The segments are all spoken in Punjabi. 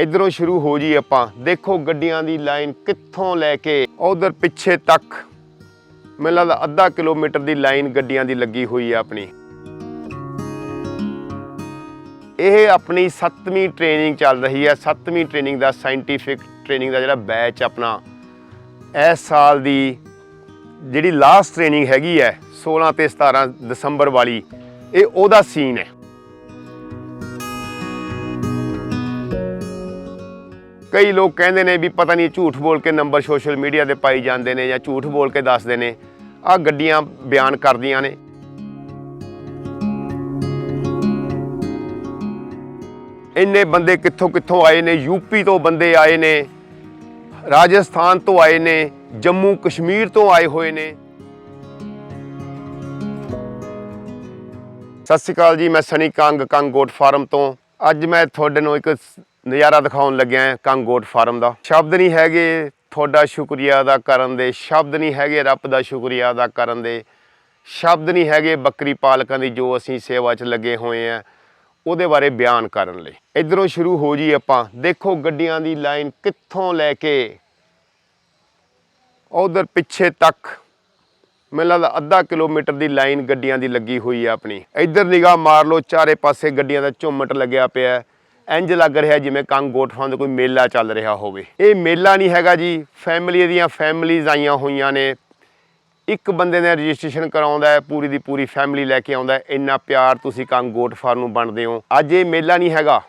ਇਧਰੋਂ ਸ਼ੁਰੂ ਹੋ ਜੀ ਆਪਾਂ। ਦੇਖੋ ਗੱਡੀਆਂ ਦੀ ਲਾਈਨ ਕਿੱਥੋਂ ਲੈ ਕੇ ਉਧਰ ਪਿੱਛੇ ਤੱਕ। ਮੈਨੂੰ ਲੱਗਦਾ ਅੱਧਾ ਕਿਲੋਮੀਟਰ ਦੀ ਲਾਈਨ ਗੱਡੀਆਂ ਦੀ ਲੱਗੀ ਹੋਈ ਹੈ ਆਪਣੀ। ਇਹ ਆਪਣੀ 7ਵੀਂ ਟ੍ਰੇਨਿੰਗ ਚੱਲ ਰਹੀ ਹੈ 7ਵੀਂ ਟ੍ਰੇਨਿੰਗ ਦਾ ਸਾਇੰਟੀਫਿਕ ਟ੍ਰੇਨਿੰਗ ਦਾ ਜਿਹੜਾ ਬੈਚ ਆਪਣਾ ਇਸ ਸਾਲ ਦੀ ਜਿਹੜੀ ਲਾਸਟ ਟ੍ਰੇਨਿੰਗ ਹੈਗੀ ਹੈ 16 ਤੇ 17 ਦਸੰਬਰ ਵਾਲੀ, ਇਹ ਉਹਦਾ ਸੀਨ ਹੈ। ਕਈ ਲੋਕ ਕਹਿੰਦੇ ਨੇ ਵੀ ਪਤਾ ਨਹੀਂ ਝੂਠ ਬੋਲ ਕੇ ਨੰਬਰ ਸੋਸ਼ਲ ਮੀਡੀਆ ਤੇ ਪਾਈ ਜਾਂਦੇ ਨੇ ਜਾਂ ਝੂਠ ਬੋਲ ਕੇ ਦੱਸਦੇ ਨੇ। ਆ ਗੱਡੀਆਂ ਬਿਆਨ ਕਰਦੀਆਂ ਨੇ। ਇੰਨੇ ਬੰਦੇ ਕਿੱਥੋਂ ਕਿੱਥੋਂ ਆਏ ਨੇ, ਯੂਪੀ ਤੋਂ ਬੰਦੇ ਆਏ ਨੇ, ਰਾਜਸਥਾਨ ਤੋਂ ਆਏ ਨੇ, ਜੰਮੂ ਕਸ਼ਮੀਰ ਤੋਂ ਆਏ ਹੋਏ ਨੇ। ਸਤਿ ਸ਼੍ਰੀ ਅਕਾਲ ਜੀ, ਮੈਂ ਸਨੀ ਕੰਗ ਕੰਗ ਗੋਟ ਫਾਰਮ ਤੋਂ। ਅੱਜ ਮੈਂ ਤੁਹਾਡੇ ਨੂੰ ਇੱਕ ਨਜ਼ਾਰਾ ਦਿਖਾਉਣ ਲੱਗਿਆ ਹਾਂ ਕੰਗ ਫਾਰਮ ਦਾ। ਸ਼ਬਦ ਨਹੀਂ ਹੈਗੇ ਤੁਹਾਡਾ ਸ਼ੁਕਰੀਆ ਅਦਾ ਕਰਨ ਦੇ, ਸ਼ਬਦ ਨਹੀਂ ਹੈਗੇ ਰੱਬ ਦਾ ਸ਼ੁਕਰੀਆ ਅਦਾ ਕਰਨ ਦੇ। ਸ਼ਬਦ ਨਹੀਂ ਹੈਗੇ ਬੱਕਰੀ ਪਾਲਕਾਂ ਦੀ ਜੋ ਅਸੀਂ ਸੇਵਾ 'ਚ ਲੱਗੇ ਹੋਏ ਆ ਉਹਦੇ ਬਾਰੇ ਬਿਆਨ ਕਰਨ ਲਈ। ਇਧਰੋਂ ਸ਼ੁਰੂ ਹੋ ਜੀ ਆਪਾਂ। ਦੇਖੋ ਗੱਡੀਆਂ ਦੀ ਲਾਈਨ ਕਿੱਥੋਂ ਲੈ ਕੇ ਉਧਰ ਪਿੱਛੇ ਤੱਕ। ਮੈਨੂੰ ਲੱਗਦਾ ਅੱਧਾ ਕਿਲੋਮੀਟਰ ਦੀ ਲਾਈਨ ਗੱਡੀਆਂ ਦੀ ਲੱਗੀ ਹੋਈ ਹੈ ਆਪਣੀ। ਇੱਧਰ ਨਿਗਾਹ ਮਾਰ ਲਓ, ਚਾਰੇ ਪਾਸੇ ਗੱਡੀਆਂ ਦਾ ਝੁੰਮਟ ਲੱਗਿਆ ਪਿਆ। ਇੰਜ ਲੱਗ ਰਿਹਾ ਜਿਵੇਂ ਕੰਗ ਗੋਟ ਫਾਰਮ ਦਾ ਕੋਈ ਮੇਲਾ ਚੱਲ ਰਿਹਾ ਹੋਵੇ। ਇਹ ਮੇਲਾ ਨਹੀਂ ਹੈਗਾ ਜੀ ਫੈਮਿਲੀ ਦੀਆਂ ਫੈਮਿਲੀਜ਼ ਆਈਆਂ ਹੋਈਆਂ ਨੇ। ਇੱਕ ਬੰਦੇ ਨੇ ਰਜਿਸਟ੍ਰੇਸ਼ਨ ਕਰਾਉਂਦਾ ਹੈ, ਪੂਰੀ ਦੀ ਪੂਰੀ ਫੈਮਿਲੀ ਲੈ ਕੇ ਆਉਂਦਾ ਹੈ। ਇੰਨਾ ਪਿਆਰ ਤੁਸੀਂ ਕੰਗ ਗੋਟ ਫਾਰਮ ਨੂੰ ਬਣਦੇ ਹੋ। ਅੱਜ ਇਹ ਮੇਲਾ ਨਹੀਂ ਹੈਗਾ।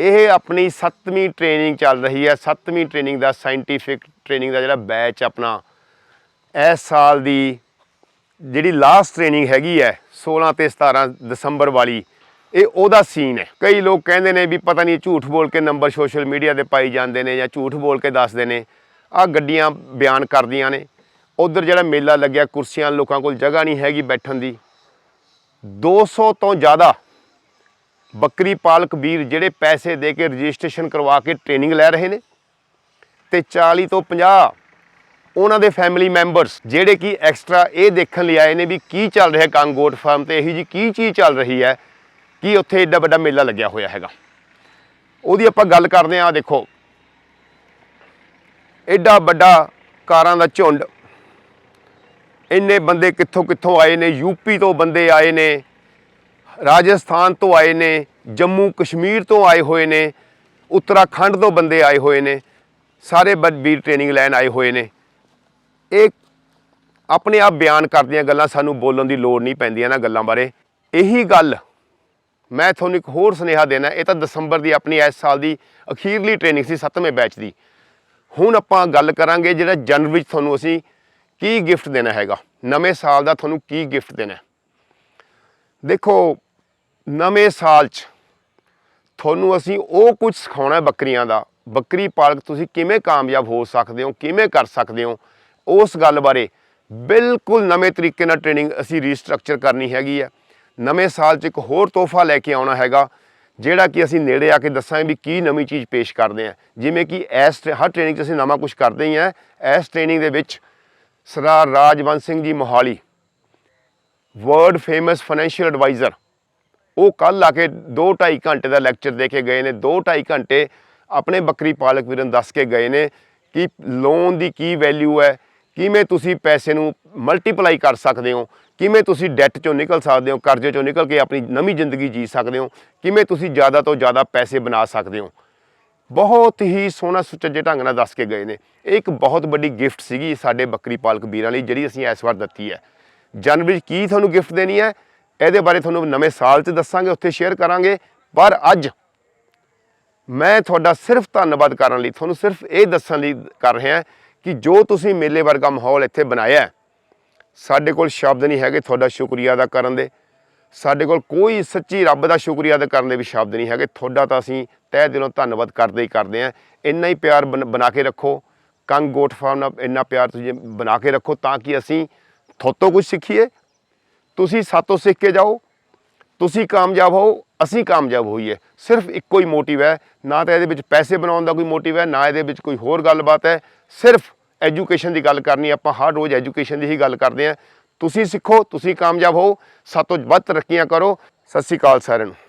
ਇਹ ਆਪਣੀ 7ਵੀਂ ਟ੍ਰੇਨਿੰਗ ਚੱਲ ਰਹੀ ਹੈ। 7ਵੀਂ ਟ੍ਰੇਨਿੰਗ ਦਾ ਸਾਇੰਟੀਫਿਕ ਟ੍ਰੇਨਿੰਗ ਦਾ ਜਿਹੜਾ ਬੈਚ ਆਪਣਾ ਇਸ ਸਾਲ ਦੀ ਜਿਹੜੀ ਲਾਸਟ ਟ੍ਰੇਨਿੰਗ ਹੈਗੀ ਹੈ 16 ਤੇ 17 ਦਸੰਬਰ ਵਾਲੀ ਇਹ ਉਹਦਾ ਸੀਨ ਹੈ। ਕਈ ਲੋਕ ਕਹਿੰਦੇ ਨੇ ਵੀ ਪਤਾ ਨਹੀਂ ਝੂਠ ਬੋਲ ਕੇ ਨੰਬਰ ਸੋਸ਼ਲ ਮੀਡੀਆ ਤੇ ਪਾਈ ਜਾਂਦੇ ਨੇ ਜਾਂ ਝੂਠ ਬੋਲ ਕੇ ਦੱਸਦੇ ਨੇ। ਆ ਗੱਡੀਆਂ ਬਿਆਨ ਕਰਦੀਆਂ ਨੇ। ਉਧਰ ਜਿਹੜਾ ਮੇਲਾ ਲੱਗਿਆ, ਕੁਰਸੀਆਂ ਲੋਕਾਂ ਕੋਲ ਜਗ੍ਹਾ ਨਹੀਂ ਹੈਗੀ ਬੈਠਣ ਦੀ। 200 ਤੋਂ ਜ਼ਿਆਦਾ ਬੱਕਰੀ ਪਾਲਕ ਵੀਰ ਜਿਹੜੇ ਪੈਸੇ ਦੇ ਕੇ ਰਜਿਸਟ੍ਰੇਸ਼ਨ ਕਰਵਾ ਕੇ ਟ੍ਰੇਨਿੰਗ ਲੈ ਰਹੇ ਨੇ ਤੇ 40 ਤੋਂ 50 ਉਹਨਾਂ ਦੇ ਫੈਮਿਲੀ ਮੈਂਬਰਸ ਜਿਹੜੇ ਕਿ ਐਕਸਟਰਾ ਇਹ ਦੇਖਣ ਲਈ ਆਏ ਨੇ ਵੀ ਕੀ ਚੱਲ ਰਿਹਾ ਕੰਗੋਟ ਫਾਰਮ ਤੇ। ਇਹੀ ਜੀ ਕੀ ਚੀਜ਼ ਚੱਲ ਰਹੀ ਹੈ? ਕਿ ਉੱਥੇ ਏਡਾ ਵੱਡਾ ਮੇਲਾ ਲੱਗਿਆ ਹੋਇਆ ਹੈਗਾ? ਉਹਦੀ ਆਪਾਂ ਗੱਲ ਕਰਦੇ ਹਾਂ ਦੇਖੋ। ਏਡਾ ਵੱਡਾ ਕਾਰਾਂ ਦਾ ਝੁੰਡ। ਇੰਨੇ ਬੰਦੇ ਕਿੱਥੋਂ ਕਿੱਥੋਂ ਆਏ ਨੇ, ਯੂਪੀ ਤੋਂ ਬੰਦੇ ਆਏ ਨੇ, ਰਾਜਸਥਾਨ ਤੋਂ ਆਏ ਨੇ, ਜੰਮੂ ਕਸ਼ਮੀਰ ਤੋਂ ਆਏ ਹੋਏ ਨੇ, ਉੱਤਰਾਖੰਡ ਤੋਂ ਬੰਦੇ ਆਏ ਹੋਏ ਨੇ, ਸਾਰੇ ਬ- ਵੀਰ ਟ੍ਰੇਨਿੰਗ ਲੈਣ ਆਏ ਹੋਏ ਨੇ। ਇਹ ਆਪਣੇ ਆਪ ਬਿਆਨ ਕਰਦੀਆਂ ਗੱਲਾਂ ਸਾਨੂੰ ਬੋਲਣ ਦੀ ਲੋੜ ਨਹੀਂ ਪੈਂਦੀ ਇਹਨਾਂ ਗੱਲਾਂ ਬਾਰੇ। ਇਹੀ ਗੱਲ ਮੈਂ ਤੁਹਾਨੂੰ ਇੱਕ ਹੋਰ ਸੁਨੇਹਾ ਦੇਣਾ, ਇਹ ਤਾਂ ਦਸੰਬਰ ਦੀ ਆਪਣੀ ਇਸ ਸਾਲ ਦੀ ਅਖੀਰਲੀ ਟ੍ਰੇਨਿੰਗ ਸੀ 7ਵੇਂ ਬੈਚ ਦੀ। ਹੁਣ ਆਪਾਂ ਗੱਲ ਕਰਾਂਗੇ ਜਿਹੜਾ ਜਨਵਰੀ ਵਿੱਚ ਤੁਹਾਨੂੰ ਅਸੀਂ ਕੀ ਗਿਫਟ ਦੇਣਾ ਹੈਗਾ। ਨਵੇਂ ਸਾਲ ਦਾ ਤੁਹਾਨੂੰ ਕੀ ਗਿਫਟ ਦੇਣਾ ਦੇਖੋ, ਨਵੇਂ ਸਾਲ 'ਚ ਤੁਹਾਨੂੰ ਅਸੀਂ ਉਹ ਕੁਝ ਸਿਖਾਉਣਾ ਬੱਕਰੀਆਂ ਦਾ। ਬੱਕਰੀ ਪਾਲਕ ਤੁਸੀਂ ਕਿਵੇਂ ਕਾਮਯਾਬ ਹੋ ਸਕਦੇ ਹੋ, ਕਿਵੇਂ ਕਰ ਸਕਦੇ ਹੋ, ਉਸ ਗੱਲ ਬਾਰੇ ਬਿਲਕੁਲ ਨਵੇਂ ਤਰੀਕੇ ਨਾਲ ਟ੍ਰੇਨਿੰਗ ਅਸੀਂ ਰੀਸਟਰਕਚਰ ਕਰਨੀ ਹੈਗੀ ਹੈ। ਨਵੇਂ ਸਾਲ 'ਚ ਇੱਕ ਹੋਰ ਤੋਹਫਾ ਲੈ ਕੇ ਆਉਣਾ ਹੈਗਾ, ਜਿਹੜਾ ਕਿ ਅਸੀਂ ਨੇੜੇ ਆ ਕੇ ਦੱਸਾਂਗੇ ਵੀ ਕੀ ਨਵੀਂ ਚੀਜ਼ ਪੇਸ਼ ਕਰਦੇ ਹਾਂ ਜਿਵੇਂ ਕਿ ਇਸ ਟ੍ਰੇ- ਹਰ ਟ੍ਰੇਨਿੰਗ 'ਚ ਅਸੀਂ ਨਵਾਂ ਕੁਝ ਕਰਦੇ ਹੀ ਹਾਂ ਇਸ ਟ੍ਰੇਨਿੰਗ ਦੇ ਵਿੱਚ Sardar Rajwant Singh ji Mohali, world famous financial adviser, ਉਹ ਕੱਲ ਆ ਕੇ 2.5 ਘੰਟੇ ਦਾ ਲੈਕਚਰ ਦੇ ਕੇ ਗਏ ਨੇ। 2.5 ਘੰਟੇ ਆਪਣੇ ਬੱਕਰੀ ਪਾਲਕ ਵੀਰਾਂ ਨੂੰ ਦੱਸ ਕੇ ਗਏ ਨੇ ਕਿ ਲੋਨ ਦੀ ਕੀ ਵੈਲਿਊ ਹੈ ਕਿਵੇਂ ਤੁਸੀਂ ਪੈਸੇ ਨੂੰ ਮਲਟੀਪਲਾਈ ਕਰ ਸਕਦੇ ਹੋ? ਕਿਵੇਂ ਤੁਸੀਂ ਡੈਟ ਚੋਂ ਨਿਕਲ ਸਕਦੇ ਹੋ, ਕਰਜ਼ੇ ਚੋਂ ਨਿਕਲ ਕੇ ਆਪਣੀ ਨਵੀਂ ਜ਼ਿੰਦਗੀ ਜੀ ਸਕਦੇ ਹੋ? ਕਿਵੇਂ ਤੁਸੀਂ ਜ਼ਿਆਦਾ ਤੋਂ ਜ਼ਿਆਦਾ ਪੈਸੇ ਬਣਾ ਸਕਦੇ ਹੋ? ਬਹੁਤ ਹੀ ਸੋਹਣਾ ਸੁਚੱਜੇ ਢੰਗ ਨਾਲ ਦੱਸ ਕੇ ਗਏ ਨੇ। ਇਹ ਇੱਕ ਬਹੁਤ ਵੱਡੀ ਗਿਫਟ ਸੀਗੀ ਸਾਡੇ ਬੱਕਰੀ ਪਾਲਕ ਵੀਰਾਂ ਲਈ, ਜਿਹੜੀ ਅਸੀਂ ਇਸ ਵਾਰ ਦਿੱਤੀ ਹੈ। ਜਨਵਰੀ 'ਚ ਕੀ ਤੁਹਾਨੂੰ ਗਿਫਟ ਦੇਣੀ ਹੈ? ਇਹਦੇ ਬਾਰੇ ਤੁਹਾਨੂੰ ਨਵੇਂ ਸਾਲ 'ਚ ਦੱਸਾਂਗੇ, ਉੱਥੇ ਸ਼ੇਅਰ ਕਰਾਂਗੇ। ਪਰ ਅੱਜ ਮੈਂ ਤੁਹਾਡਾ ਸਿਰਫ ਧੰਨਵਾਦ ਕਰਨ ਲਈ, ਤੁਹਾਨੂੰ ਸਿਰਫ ਇਹ ਦੱਸਣ ਲਈ ਕਰ ਰਿਹਾ ਕਿ ਜੋ ਤੁਸੀਂ ਮੇਲੇ ਵਰਗਾ ਮਾਹੌਲ ਇੱਥੇ ਬਣਾਇਆ ਸਾਡੇ ਕੋਲ ਸ਼ਬਦ ਨਹੀਂ ਹੈਗੇ ਤੁਹਾਡਾ ਸ਼ੁਕਰੀਆ ਅਦਾ ਕਰਨ ਦੇ। ਸਾਡੇ ਕੋਲ ਕੋਈ ਸੱਚੀ ਰੱਬ ਦਾ ਸ਼ੁਕਰੀਆ ਅਦਾ ਕਰਨ ਦੇ ਵੀ ਸ਼ਬਦ ਨਹੀਂ ਹੈਗੇ। ਤੁਹਾਡਾ ਤਾਂ ਅਸੀਂ ਤਹਿ ਦਿਲੋਂ ਧੰਨਵਾਦ ਕਰਦੇ ਹੀ ਕਰਦੇ ਆਂ ਇੰਨਾ ਹੀ ਪਿਆਰ ਬਣ- ਬਣਾ ਕੇ ਰੱਖੋ। ਕੰਗ ਗੋਟ ਫਾਰਮ ਨਾਲ ਇੰਨਾ ਪਿਆਰ ਤੁਸੀਂ ਬਣਾ ਕੇ ਰੱਖੋ ਤਾਂ ਕਿ ਅਸੀਂ ਤੁਹਾਤੋਂ ਕੁਝ ਸਿੱਖੀਏ। ਤੁਸੀਂ ਸਾਤੋਂ ਸਿੱਖ ਕੇ ਜਾਓ। ਤੁਸੀਂ ਕਾਮਯਾਬ ਹੋ, ਅਸੀਂ ਕਾਮਯਾਬ ਹੋਈਏ। ਸਿਰਫ ਇੱਕੋ ਹੀ ਮੋਟਿਵ ਹੈ। ਨਾ ਤਾਂ ਇਹਦੇ ਵਿੱਚ ਪੈਸੇ ਬਣਾਉਣ ਦਾ ਕੋਈ ਮੋਟਿਵ ਹੈ, ਨਾ ਇਹਦੇ ਵਿੱਚ ਕੋਈ ਹੋਰ ਗੱਲਬਾਤ ਹੈ। ਸਿਰਫ ਐਜੂਕੇਸ਼ਨ ਦੀ ਗੱਲ ਕਰਨੀ, ਆਪਾਂ ਹਰ ਰੋਜ਼ ਐਜੂਕੇਸ਼ਨ ਦੀ ਹੀ ਗੱਲ ਕਰਦੇ ਹਾਂ। ਤੁਸੀਂ ਸਿੱਖੋ, ਤੁਸੀਂ ਕਾਮਯਾਬ ਹੋ। ਸਭ ਤੋਂ ਵੱਧ ਤਰੱਕੀਆਂ ਕਰੋ। ਸਤਿ ਸ਼੍ਰੀ ਅਕਾਲ ਸਾਰਿਆਂ ਨੂੰ।